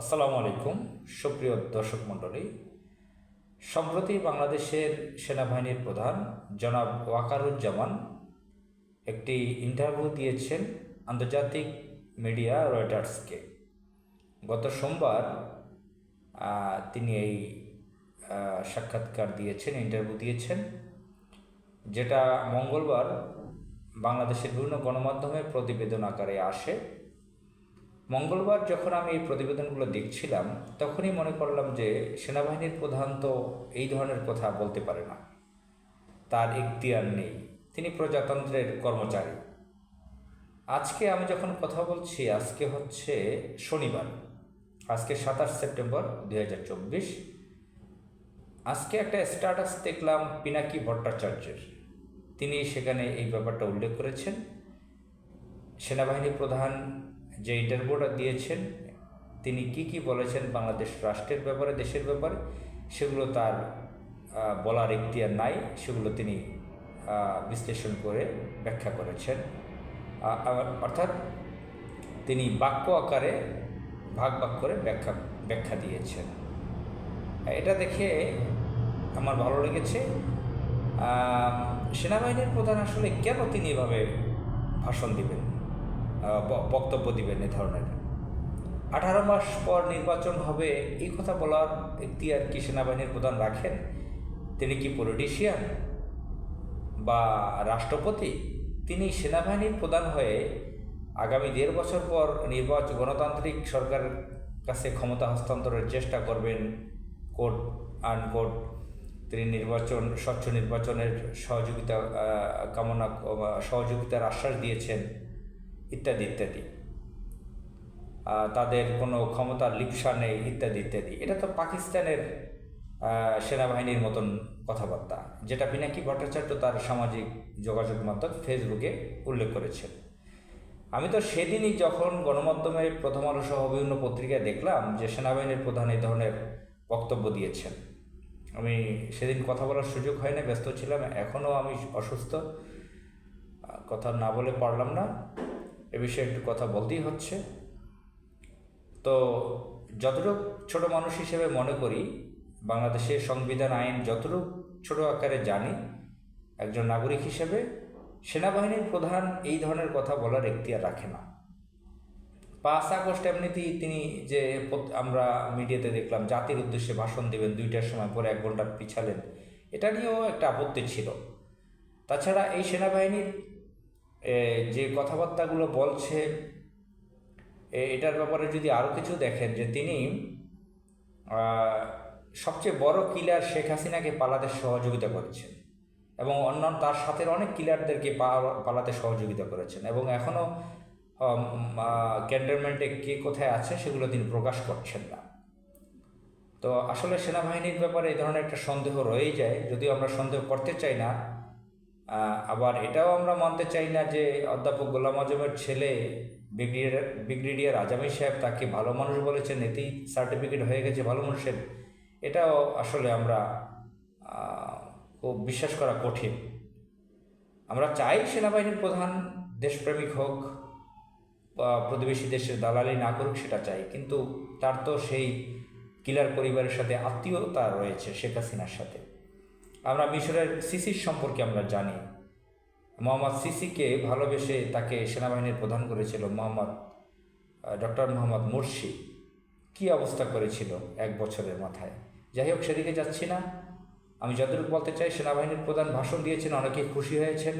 আসসালামু আলাইকুম, সুপ্রিয় দর্শক মণ্ডলী। সম্প্রতি বাংলাদেশের সেনাবাহিনীর প্রধান জনাব ওয়াকারুজ্জামান একটি ইন্টারভিউ দিয়েছেন আন্তর্জাতিক মিডিয়া রয়টার্সকে। গত সোমবার তিনি এই সাক্ষাৎকার দিয়েছেন, ইন্টারভিউ দিয়েছেন, যেটা মঙ্গলবার বাংলাদেশের বিভিন্ন গণমাধ্যমে প্রতিবেদন আকারে আসে। মঙ্গলবার যখন আমি এই প্রতিবেদনগুলো দেখছিলাম, তখনই মনে করলাম যে সেনাবাহিনীর প্রধান তো এই ধরনের কথা বলতে পারে না। তার ইখতিয়ার নেই। তিনি প্রজাতন্ত্রের কর্মচারী। আজকে আমি যখন কথা বলছি, আজকে হচ্ছে শনিবার। আজকে সাতাশ সেপ্টেম্বর দুই হাজার চব্বিশ। আজকে একটা স্ট্যাটাস দেখলাম পিনাকি ভট্টাচার্যের। তিনি সেখানে এই ব্যাপারটা উল্লেখ করেছেন। সেনাবাহিনী প্রধান যে ইন্টারভিউটা দিয়েছেন, তিনি কি কি বলেছেন বাংলাদেশ রাষ্ট্রের ব্যাপারে, দেশের ব্যাপারে, সেগুলো তার বলার এখতিয়ার নাই, সেগুলো তিনি বিশ্লেষণ করে ব্যাখ্যা করেছেন। অর্থাৎ তিনি বাক্য আকারে ভাগ ভাগ করে ব্যাখ্যা ব্যাখ্যা দিয়েছেন। এটা দেখে আমার ভালো লেগেছে। সেনাবাহিনীর প্রধান আসলে কেন তিনি এভাবে ভাষণ দিবেন? বক্তব্য দিবেন এ ধরনের। আঠারো মাস পর নির্বাচন হবে, এই কথা বলার আর কি সেনাবাহিনীর প্রধান রাখেন? তিনি কি পলিটিশিয়ান বা রাষ্ট্রপতি? তিনি সেনাবাহিনীর প্রধান হয়ে আগামী দেড় বছর পর নির্বাচন গণতান্ত্রিক সরকারের কাছে ক্ষমতা হস্তান্তরের চেষ্টা করবেন কোর্ট, আনকোর্ট। তিনি নির্বাচন, স্বচ্ছ নির্বাচনের সহযোগিতা কামনা সহযোগিতার আশ্বাস দিয়েছেন। ইত্যাদি ইত্যাদি। তাদের কোনো ক্ষমতার লিপসা নেই, ইত্যাদি ইত্যাদি। এটা তো পাকিস্তানের সেনাবাহিনীর মতন কথাবার্তা, যেটা পিনাকি ভট্টাচার্য তার সামাজিক যোগাযোগ মাধ্যম ফেসবুকে উল্লেখ করেছেন। আমি তো সেদিনই যখন গণমাধ্যমে প্রথম আলো সহ বিভিন্ন পত্রিকায় দেখলাম যে সেনাবাহিনীর প্রধান এই ধরনের বক্তব্য দিয়েছেন। আমি সেদিন কথা বলার সুযোগ হয় না ব্যস্ত ছিলাম, এখনও আমি অসুস্থ। কথা না বলে পারলাম না। এ বিষয়ে একটু কথা বলতেই হচ্ছে। তো যতটুকু ছোট মানুষ হিসেবে মনে করি, বাংলাদেশের সংবিধান আইন যতটুকু ছোট আকারে জানি, একজন নাগরিক হিসেবে সেনাবাহিনীর প্রধান এই ধরনের কথা বলার এখতিয়ার রাখে না। পাঁচ আগস্ট এমনিতেই তিনি যে আমরা মিডিয়াতে দেখলাম, জাতির উদ্দেশ্যে ভাষণ দেবেন দুইটার সময় পরে এক ঘণ্টা পিছালেন, এটা নিয়েও একটা আপত্তি ছিল। তাছাড়া এই সেনাবাহিনীর যে কথাবার্তাগুলো বলছে এটার ব্যাপারে যদি আরও কিছু দেখেন যে তিনি সবচেয়ে বড় কিলার শেখ হাসিনাকে পালাতে সহযোগিতা করেছেন এবং অন্যান্য তার সাথে অনেক কিলারদেরকে পালাতে সহযোগিতা করেছেন এবং এখনও ক্যান্টনমেন্টে কে কোথায় আছে সেগুলো তিনি প্রকাশ করছেন না। তো আসলে সেনাবাহিনীর ব্যাপারে এই ধরনের একটা সন্দেহ রয়েই যায়, যদিও আমরা সন্দেহ করতে চাই না আবার এটাও আমরা মানতে চাই না যে অধ্যাপক গোলাম আজমের ছেলে ব্রিগেডিয়ার ব্রিগেডিয়ার আজামি সাহেব তাকে ভালো মানুষ বলেছেন, এতেই সার্টিফিকেট হয়ে গেছে ভালো মানুষের। এটাও আসলে আমরা খুব বিশ্বাস করা কঠিন। আমরা চাই সেনাবাহিনীর প্রধান দেশপ্রেমিক হোক, বা প্রতিবেশী দেশের দালালি না করুক, সেটা চাই। কিন্তু তার তো সেই কিলার পরিবারের সাথে আত্মীয়তা রয়েছে শেখ হাসিনার সাথে। আমরা মিশরের সিসির সম্পর্কে আমরা জানি। মোহাম্মদ সিসিকে ভালোবেসে তাকে সেনাবাহিনীর প্রধান করেছিল মোহাম্মদ ডক্টর মোহাম্মদ মুর্শি। কী অবস্থা করেছিল এক বছরের মাথায়? যাই হোক, সেদিকে যাচ্ছি না। আমি যতটুকু বলতে চাই, সেনাবাহিনীর প্রধান ভাষণ দিয়েছেন, অনেকেই খুশি হয়েছেন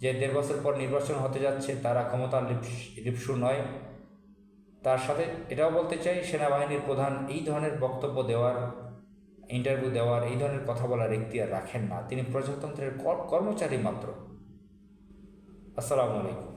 যে দেড় বছর পর নির্বাচন হতে যাচ্ছে, তারা ক্ষমতার লিপস- লিপসু নয়। তার সাথে এটাও বলতে চাই, সেনাবাহিনীর প্রধান এই ধরনের বক্তব্য দেওয়ার ইন্টারভিউ দেওয়ার, এই ধরনের কথা বলার এখতিয়ার রাখেন না। তিনি প্রজাতন্ত্রের কর- কর্মচারী মাত্র। আসসালামু আলাইকুম।